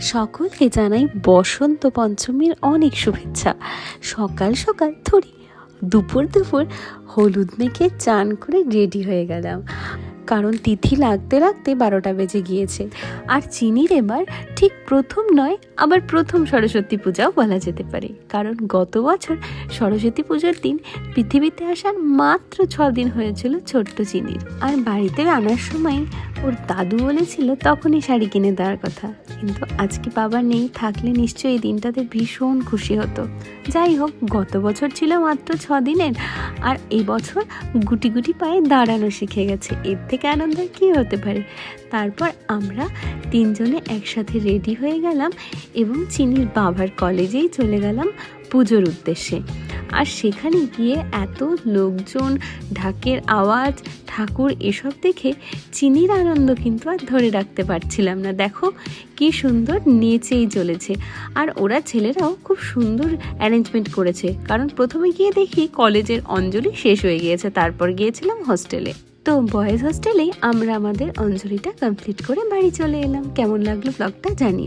সকলকে জানাই বসন্ত পঞ্চমীর অনেক শুভেচ্ছা। সকাল সকাল ধরি দুপুর দুপুর হলুদ মেখে চান করে রেডি হয়ে গেলাম। কারণ তিথি লাগতে লাগতে বারোটা বেজে গিয়েছে। আর চিনির এবার ঠিক প্রথম নয়, আবার প্রথম সরস্বতী পূজাও বলা যেতে পারে। কারণ গত বছর সরস্বতী পুজোর দিন পৃথিবীতে আসার মাত্র ছ দিন হয়েছিল ছোট্ট চিনির। আর বাড়িতে আনার সময় ওর দাদু বলেছিল তখনই শাড়ি কিনে দেওয়ার কথা। কিন্তু আজকে বাবা নেই, থাকলে নিশ্চয়ই এই দিনটাতে ভীষণ খুশি হতো। যাই হোক, গত বছর ছিল মাত্র ছ দিনের আর এবছর গুটি গুটি পায়ে দাঁড়ানো শিখে গেছে। এর থেকে আনন্দ আর কী হতে পারে? তারপর আমরা তিনজনে একসাথে রেডি হয়ে গেলাম এবং চিনির বাবার কলেজেই চলে গেলাম পুজোর উদ্দেশ্যে। আর সেখানে গিয়ে এত লোকজন, ঢাকের আওয়াজ, ঠাকুর এসব দেখে চিনির আনন্দ কিন্তু আর ধরে রাখতে পারছিলাম না। দেখো কি সুন্দর নেচেই চলেছে। আর ওরা ছেলেরাও খুব সুন্দর অ্যারেঞ্জমেন্ট করেছে। কারণ প্রথমে গিয়ে দেখি কলেজের অঞ্জলি শেষ হয়ে গিয়েছে, তারপর গিয়েছিলাম হোস্টেলে তো বয়েজ হোস্টেলে আমরা আমাদের অঞ্জলিটা কমপ্লিট করে বাড়ি চলে এলাম। কেমন লাগল ব্লগটা জানিও।